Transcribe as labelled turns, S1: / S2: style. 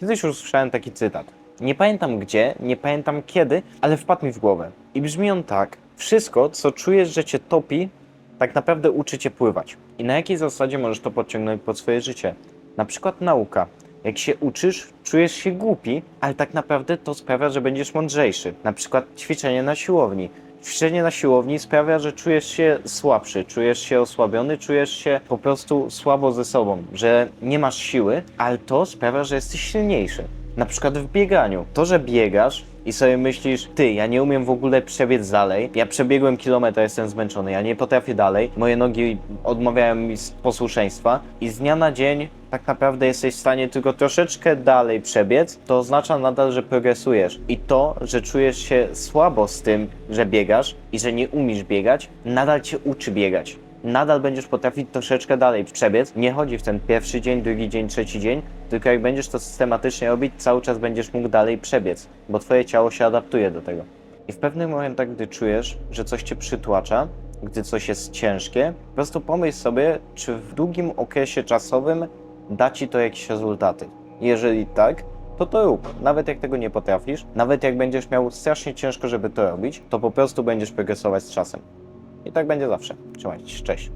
S1: Kiedyś już słyszałem taki cytat. Nie pamiętam gdzie, nie pamiętam kiedy, ale wpadł mi w głowę. I brzmi on tak. Wszystko, co czujesz, że cię topi, tak naprawdę uczy cię pływać. I na jakiej zasadzie możesz to podciągnąć pod swoje życie? Na przykład nauka. Jak się uczysz, czujesz się głupi, ale tak naprawdę to sprawia, że będziesz mądrzejszy. Na przykład ćwiczenie na siłowni. Ćwiczenie na siłowni sprawia, że czujesz się słabszy, czujesz się osłabiony, czujesz się po prostu słabo ze sobą, że nie masz siły, ale to sprawia, że jesteś silniejszy. Na przykład w bieganiu. To, że biegasz i sobie myślisz, ty, ja nie umiem w ogóle przebiec dalej, ja przebiegłem kilometr, jestem zmęczony, ja nie potrafię dalej, moje nogi odmawiają mi posłuszeństwa i z dnia na dzień tak naprawdę jesteś w stanie tylko troszeczkę dalej przebiec, to oznacza nadal, że progresujesz. I to, że czujesz się słabo z tym, że biegasz i że nie umiesz biegać, nadal cię uczy biegać. Nadal będziesz potrafić troszeczkę dalej przebiec. Nie chodzi w ten pierwszy dzień, drugi dzień, trzeci dzień, tylko jak będziesz to systematycznie robić, cały czas będziesz mógł dalej przebiec, bo twoje ciało się adaptuje do tego. I w pewnych momentach, gdy czujesz, że coś cię przytłacza, gdy coś jest ciężkie, po prostu pomyśl sobie, czy w długim okresie czasowym da ci to jakieś rezultaty. Jeżeli tak, to to rób. Nawet jak tego nie potrafisz, nawet jak będziesz miał strasznie ciężko, żeby to robić, to po prostu będziesz progresować z czasem. I tak będzie zawsze. Trzymajcie się, cześć.